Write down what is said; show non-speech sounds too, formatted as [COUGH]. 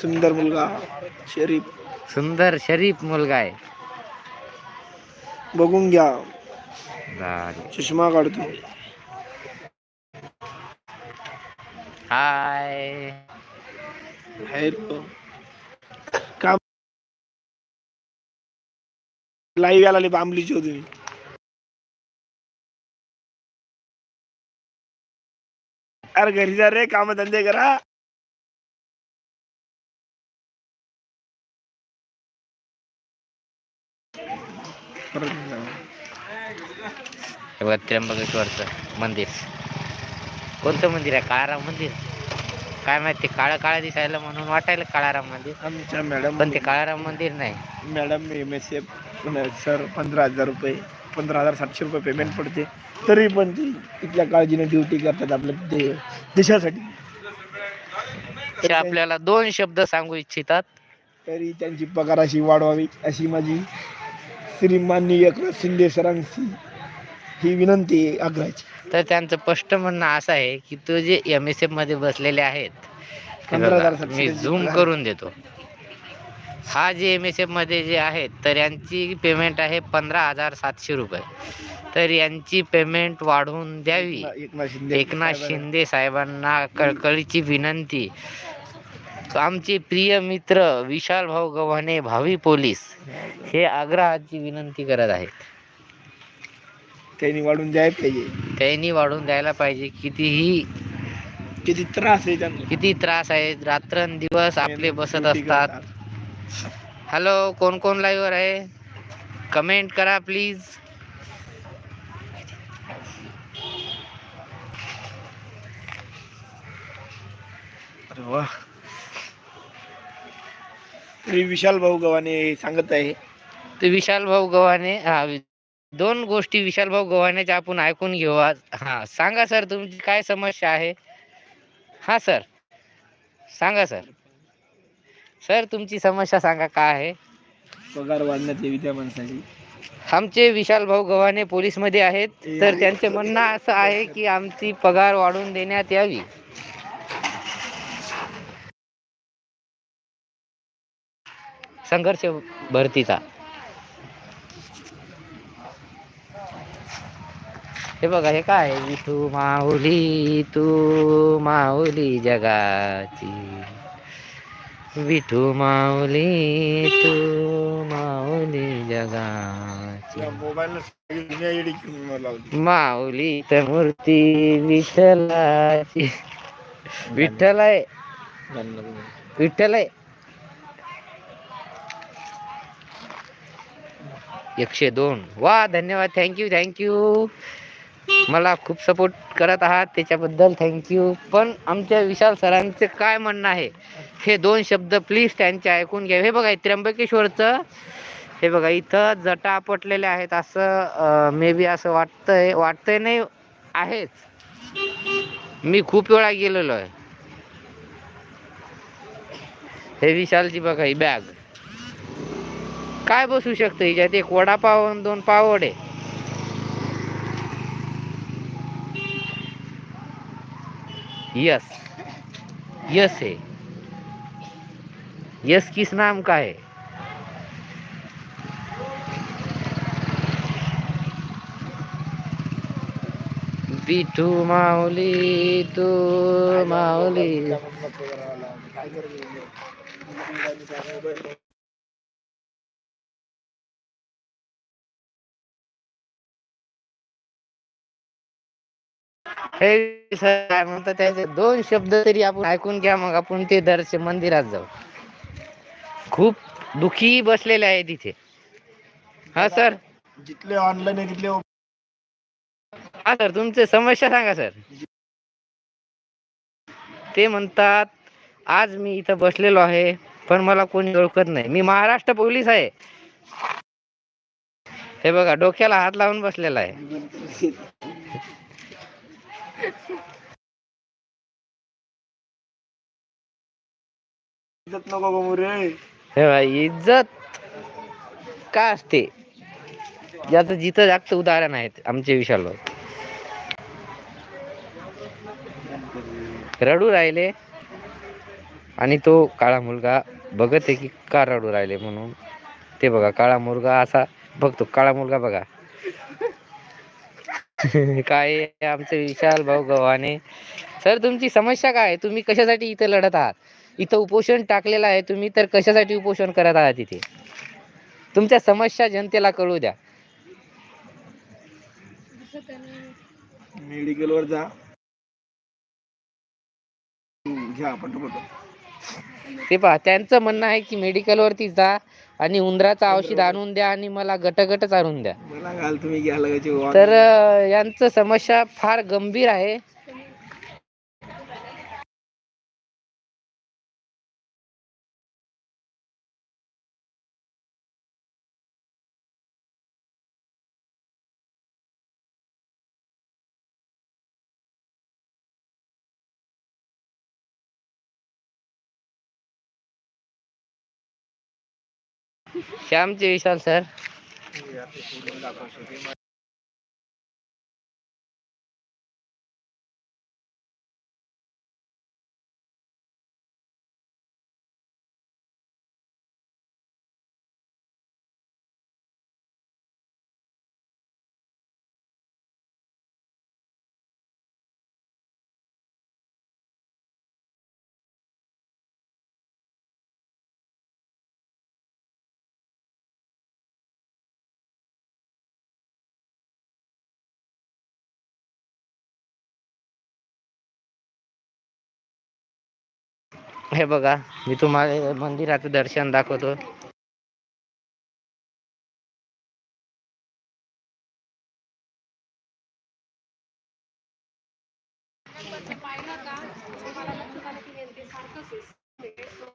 सुंदर मुलगा शरीफ. सुंदर शरीफ मुलगा आहे. बघून घ्या. चष्मा काढतो. हाय. हॅलो. लाईव्ह आला बांबली तुम्ही अरे घरी जा रे काम धंदे करा. हे बघा त्र्यंबकेश्वरचं मंदिर. कोणतं मंदिर आहे? काळाराम मंदिर? काय माहिती काळा काळा दिसायला म्हणून वाटायला काळाराम मंदिर. आमच्या मॅडम पण ते काळाराम मंदिर नाही. Madam M S F sir पंधरा हजार रुपये पंधरा हजार सातशे रुपये पेमेंट पडते. तरी पण ती इथल्या काळजीने ड्युटी करतात आपल्या दे देशासाठी. ते आपल्याला दोन शब्द सांगू इच्छितात. तरी त्यांची पगार अशी वाढवावी अशी माझी श्रीमाननीय एकनाथ शिंदे सरांची ही विनंती आहे आग्रहाची. तर त्यांचं स्पष्ट म्हणणं असं आहे की तो जे एम एस एफमध्ये बसलेले आहेत पंधरा हजार बघा, सातशे मी झूम करून देतो. हा जे एम एस एफमध्ये जे आहेत तर यांची पेमेंट आहे पंधरा हजार सातशे रुपये. तर यांची पेमेंट वाढवून द्यावी. एकनाथ शिंदे एकनाथ शिंदे साहेबांना कळकळीची विनंती. आमचे प्रिय मित्र विशाल भाऊ गव्हाणे भावी पोलीस हे आग्रहाची विनंती करत आहेत. त्यांनी वाढून द्यायला पाहिजे. त्यांनी वाढवून द्यायला पाहिजे. कितीही किती त्रास आहे किती त्रास आहे. रात्रंदिवस आपले बसत असतात. हॅलो कोण कोण लाईव्ह वर आहे? कमेंट करा प्लीज. अरे वा. तरी विशाल भाऊ गव्हाणे सांगत आहे. ते विशाल भाऊ गव्हाणे हा वि- दोन गोष्टी विशाल भाऊ गव्हाणेच्या आपण ऐकून घेऊ आज. हा सांगा सर तुमची काय समस्या आहे? हा सर. सांगा सर. सर तुमची समस्या सांगा काय आहे? पगार वाढण्यात यावी त्या माणसाची. आमचे विशाल भाऊ गव्हाणे पोलीसमध्ये आहेत. तर त्यांचे म्हणणं असं आहे की आमची पगार वाढवून देण्यात यावी. संघर्ष भरतीचा. हे बघा हे काय? विठू माऊली तू माऊली जगाची. विठू माऊली तू माऊली जगाची. माऊली तर मूर्ती विठ्ठलाची. विठ्ठल आहे. विठ्ठल आहे. एकशे दोन. वा धन्यवाद. थँक्यू थँक्यू मला खूप सपोर्ट करत आहात. त्याच्याबद्दल थँक्यू पण आमच्या विशाल सरांचे काय म्हणणं आहे? हे दोन शब्द प्लीज त्यांचे ऐकून घ्या. हे बघा त्र्यंबकेश्वरचं हे बघा इथं जटा आपटलेले आहेत असं मे बी असं वाटतंय वाटतंय नाही आहेच. मी खूप वेळा गेलेलो आहे. हे विशालची बघा ही बॅग काय बसू शकतं हिच्यात एक वडापाव आणि दोन पावडे यस. यस है. यस किस नाम का है? बिठू माऊली तू माऊली. हे सर काय म्हणतात त्याचे दोन शब्द तरी आपण ऐकून घ्या मग आपण ते दर्शन मंदिरात जाऊ. खूप दुखी बसलेले आहे तिथे. हा सर. जिथले ऑनलाईन आहे तिथले हा सर तुमचे समस्या सांगा सर. ते म्हणतात आज मी इथं बसलेलो आहे पण मला कोणी ओळखत नाही. मी महाराष्ट्र पोलीस आहे. हे बघा डोक्याला हात लावून बसलेला आहे. इज्जत नको गमू रे हे भाई इज्जत का असते? याचं जिथं जागत उदाहरण आहेत आमचे विशाल रडू राहिले आणि तो काळा मुलगा बघत आहे की का रडू राहिले म्हणून. ते बघा काळा मुलगा असा बघतो काळा मुलगा बघा. [LAUGHS] काय आमचे विशाल भाऊ गव्हाणे? सर तुमची समस्या काय आहे? तुम्ही कशासाठी इथे लढत आहात? इथं उपोषण टाकलेलं आहे तुम्ही तर कशासाठी उपोषण करत आहात इथे? तुमच्या समस्या जनतेला कळू द्या. मेडिकलवर जा. घ्या पटपट ते पहा त्यांचं म्हणणं आहे की मेडिकलवरती जा आणि उंदराचं औषध आणून द्या आणि मला गटगटच आणून द्या. तर यांचं समस्या फार गंभीर आहे. श्यामचे विशाल सर हे बघा मी तुम्हाला मंदिराचं दर्शन दाखवतो.